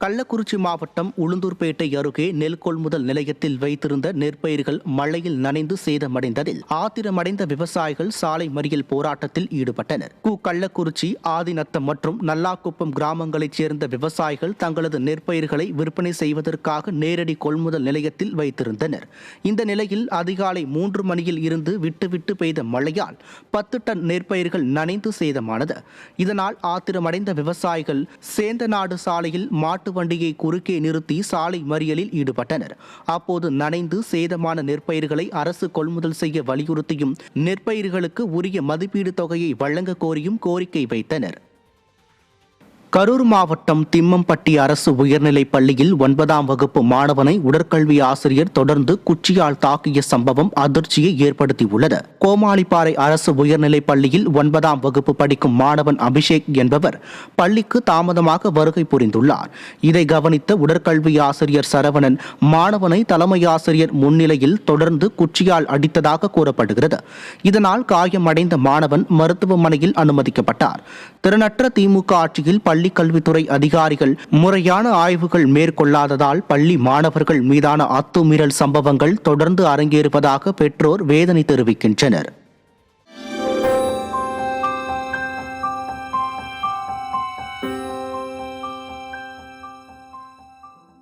கள்ளக்குறிச்சி மாவட்டம் உளுந்தூர்பேட்டை அருகே நெல் கொள்முதல் நிலையத்தில் வைத்திருந்த நெற்பயிர்கள் மழையில் நனைந்து சேதமடைந்ததில் ஆத்திரமடைந்த விவசாயிகள் சாலை மறியல் போராட்டத்தில் ஈடுபட்டனர். கு கள்ளக்குறிச்சி ஆதிநத்தம் மற்றும் நல்லாக்குப்பம் கிராமங்களைச் சேர்ந்த விவசாயிகள் தங்களது நெற்பயிர்களை விற்பனை செய்வதற்காக நேரடி கொள்முதல் நிலையத்தில் வைத்திருந்தனர். இந்த நிலையில் அதிகாலை மூன்று மணியில் இருந்து விட்டுவிட்டு பெய்த மழையால் பத்து டன் நெற்பயிர்கள் நனைந்து சேதமானது. இதனால் ஆத்திரமடைந்த விவசாயிகள் சேந்தநாடு சாலையில் மாட்டு வண்டியை குறுக்கே நிறுத்தி சாலை மறியலில் ஈடுபட்டனர். அப்போது நனைந்து சேதமான நெற்பயிர்களை அரசு கொள்முதல் செய்ய வலியுறுத்தியும் நெற்பயிர்களுக்கு உரிய மதிப்பீடு தொகையை வழங்க கோரியும் கோரிக்கை வைத்தனர். கரூர் மாவட்டம் திம்மம்பட்டி அரசு உயர்நிலைப் பள்ளியில் ஒன்பதாம் வகுப்பு மாணவனை உடற்கல்வி ஆசிரியர் தொடர்ந்து குச்சியால் தாக்கிய சம்பவம் அதிர்ச்சியை ஏற்படுத்தியுள்ளது. கோமாளிப்பாறை அரசு உயர்நிலைப் பள்ளியில் ஒன்பதாம் வகுப்பு படிக்கும் மாணவன் அபிஷேக் என்பவர் பள்ளிக்கு தாமதமாக வருகை புரிந்துள்ளார். இதை கவனித்த உடற்கல்வி ஆசிரியர் சரவணன் மாணவனை தலைமை ஆசிரியர் முன்னிலையில் தொடர்ந்து குச்சியால் அடித்ததாக கூறப்படுகிறது. இதனால் காயமடைந்த மாணவன் மருத்துவமனையில் அனுமதிக்கப்பட்டார். திறனற்ற திமுக ஆட்சியில் பள்ளி கல்வித்துறை அதிகாரிகள் முறையான ஆய்வுகள் மேற்கொள்ளாததால் பள்ளி மாணவர்கள் மீதான அத்துமீறல் சம்பவங்கள் தொடர்ந்து அரங்கேறுவதாக பெற்றோர் வேதனை தெரிவிக்கின்றனர்.